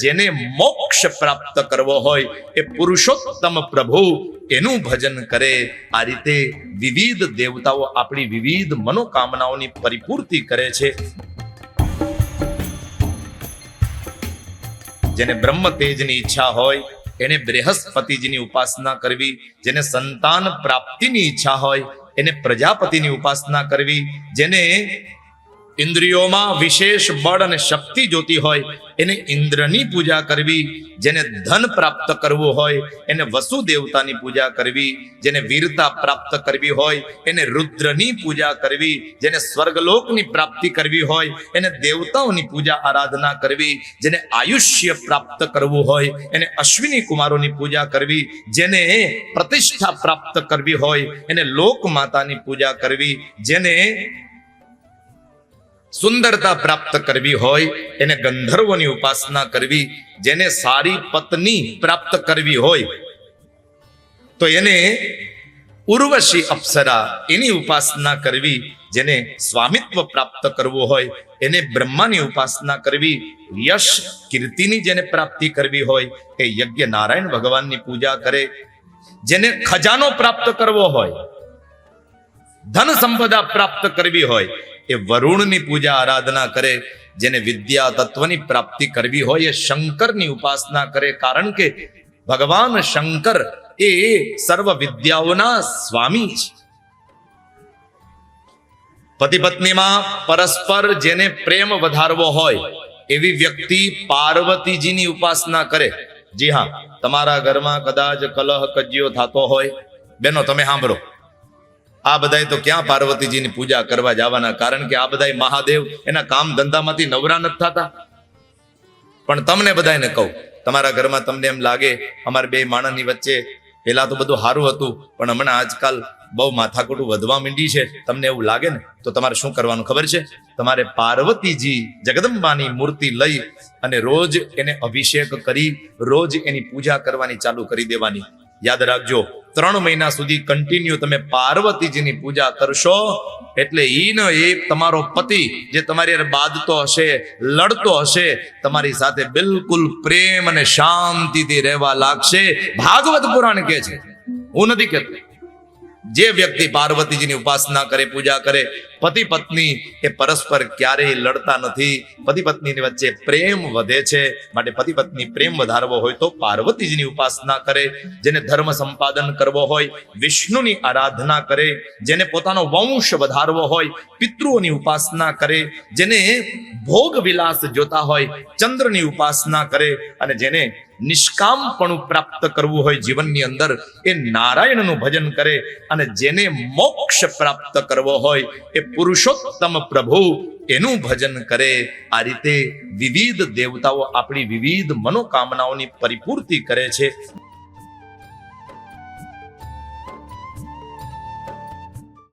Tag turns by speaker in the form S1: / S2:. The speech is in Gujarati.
S1: જેને મોક્ષ પ્રાપ્ત કરવો હોય એ પુરુષોત્તમ પ્રભુ એનું ભજન કરે. આ રીતે વિવિધ દેવતાઓ આપણી વિવિધ મનોકામનાઓની પરિપૂર્તિ કરે છે. જેને બ્રહ્મ તેજની ઈચ્છા હોય, એને બૃહસ્પતિજીની ઉપાસના કરવી, જેને સંતાન પ્રાપ્તિની ઈચ્છા હોય, એને પ્રજાપતિની ઉપાસના કરવી, જેને ઇન્દ્રિયોમાં વિશેષ બળ અને શક્તિ જોતી હોય, એને ઇન્દ્રની પૂજા કરવી, જેને ધન પ્રાપ્ત કરવું હોય, એને વસુ દેવતાની પૂજા કરવી, જેને વીરતા પ્રાપ્ત કરવી હોય, એને રુદ્રની પૂજા કરવી, જેને સ્વર્ગલોકની પ્રાપ્તિ કરવી હોય, એને દેવતાઓની પૂજા આરાધના કરવી, જેને આયુષ્ય પ્રાપ્ત કરવું હોય, એને અશ્વિની કુમારોની પૂજા કરવી, જેને પ્રતિષ્ઠા પ્રાપ્ત કરવી હોય, એને લોક માતાની પૂજા કરવી, જેને સુંદરતા પ્રાપ્ત કરવી હોય, એને ગંધર્વોની ઉપાસના કરવી, જેને સારી પત્ની પ્રાપ્ત કરવી હોય, તો એને ઉર્વશી અપ્સરા એની ઉપાસના કરવી, જેને સ્વામિત્વ પ્રાપ્ત કરવું હોય, એને બ્રહ્માની ઉપાસના કરવી, યશ કીર્તિની જેને પ્રાપ્તિ કરવી હોય, એ યજ્ઞ નારાયણ ભગવાનની પૂજા કરે, જેને ખજાનો પ્રાપ્ત કરવો હોય, ધન સંપદા પ્રાપ્ત કરવી હોય એ વરુણની પૂજા આરાધના કરે, જેને વિદ્યા તત્વની પ્રાપ્તિ કરવી હોય એ શંકરની ઉપાસના કરે, કારણ કે ભગવાન શંકર એ સર્વ વિદ્યાઓના સ્વામી છે. પતિ પત્નીમાં પરસ્પર જેને પ્રેમ વધારવો હોય, એવી વ્યક્તિ પાર્વતીજીની ઉપાસના કરે. જી હા, તમારા ઘરમાં કદાચ કલહ કજિયો થતો હોય. બેનો, તમે સાંભળો. આ બધાય તો ક્યાં પાર્વતીજીની પૂજા કરવા જવાના? કારણ કે આ બધાય મહાદેવ એના કામ ધંધામાંથી નવરા નથી થતા. પણ તમને બધાને કહું, તમારા ઘરમાં તમને એમ લાગે અમારે બે માણસની વચ્ચે પેલા તો બધું સારું હતું, પણ હમણાં આજકાલ બહુ માથાકૂટું વધવા માંડી છે. તમને એવું લાગે ને? તો તમારે શું કરવાનું ખબર છે? તમારે પાર્વતીજી જગદંબાની મૂર્તિ લઈ અને રોજ એને અભિષેક કરી, રોજ એની પૂજા કરવાની ચાલુ કરી દેવાની. યાદ રાખજો ત્રણ મહિના સુધી કન્ટિન્યુ તમે પાર્વતીજીની પૂજા કરશો, એટલે ઈ એ તમારો પતિ જે તમારી બાદતો હશે, લડતો હશે, તમારી સાથે બિલકુલ પ્રેમ અને શાંતિથી રહેવા લાગશે. ભાગવત પુરાણ કે છે, હું નથી કહેતો. જે વ્યક્તિ પાર્વતીજીની ઉપાસના કરે, પૂજા કરે, પતિ પત્ની એ પરસ્પર ક્યારેય લડતા નથી. પતિ પત્નીની વચ્ચે પ્રેમ વધે છે. માટે પતિ પત્ની પ્રેમ વધારવો હોય તો પાર્વતીજીની ઉપાસના કરે, જેને ધર્મ સંપાદન કરવો હોય, વિષ્ણુની આરાધના કરે, જેને પોતાનો વંશ વધારવો હોય, પિતૃઓની ઉપાસના કરે, જેને ભોગ વિલાસ જોતા હોય, ચંદ્રની ઉપાસના કરે અને જેને નિષ્કામપણું પ્રાપ્ત કરવું હોય જીવનની અંદર, એ નારાયણનું ભજન કરે અને જેને મોક્ષ પ્રાપ્ત કરવો હોય, એ પુરુષોત્તમ પ્રભુ એનું ભજન કરે. આ રીતે વિવિધ દેવતાઓ આપણી વિવિધ મનોકામનાઓની પરિપૂર્તિ કરે છે.